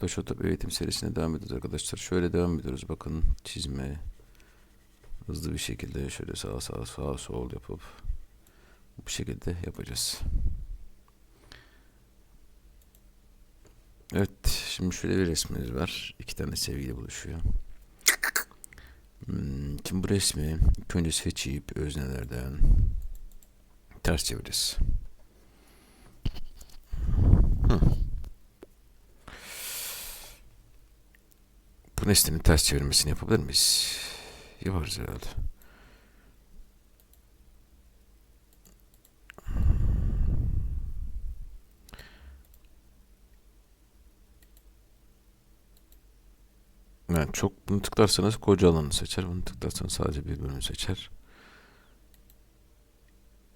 Photoshop eğitim serisine devam ediyoruz arkadaşlar. Şöyle devam ediyoruz. Bakın çizme. Hızlı bir şekilde şöyle sağa sağa sağa sol yapıp bu şekilde yapacağız. Evet. Şimdi şöyle bir resmimiz var. İki tane sevgili buluşuyor. Hmm, şimdi bu resmi ilk önce seçip öznelerden ters çeviririz. Nesnenin ters çevirmesini yapabilir miyiz? Yaparız herhalde. Yani çok bunu tıklarsanız koca alanı seçer. Bunu tıklarsanız sadece bir bölümü seçer.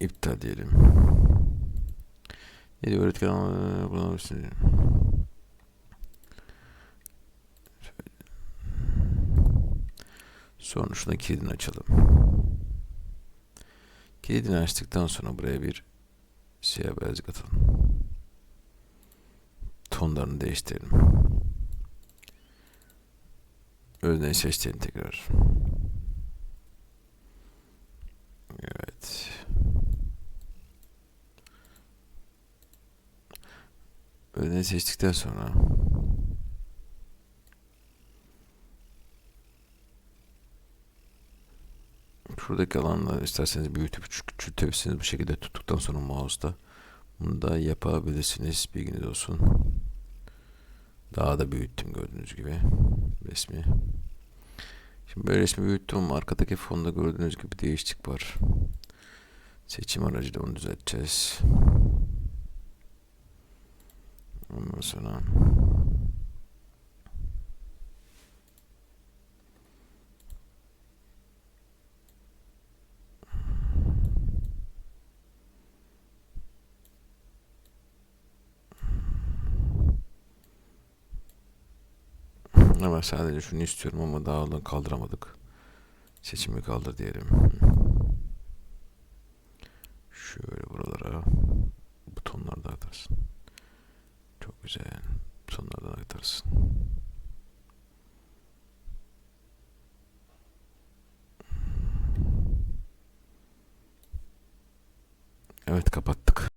İptal diyelim. Ne diyor öğretmen ama Sonra şuna kilidini açalım. Kilidini açtıktan sonra buraya bir siyah beyazlık atalım. Tonlarını değiştirelim. Özneyi seçtiğini tekrar. Evet. Özneyi seçtikten sonra şuradaki alanları isterseniz büyütüp küçültebilirsiniz. Bu şekilde tuttuktan sonra mouse'da bunu da yapabilirsiniz. Bilginiz olsun. Daha da büyüttüm gördüğünüz gibi resmi. Şimdi böyle resmi büyüttüm arkadaki fonda gördüğünüz gibi değişiklik var. Seçim aracıyla onu düzelteceğiz. Ondan sonra ama sadece şunu istiyorum ama daha onu kaldıramadık. Seçimi kaldır diyelim. Şöyle buralara butonlar da atarsın. Çok güzel. Butonlardan atarsın. Evet kapattık.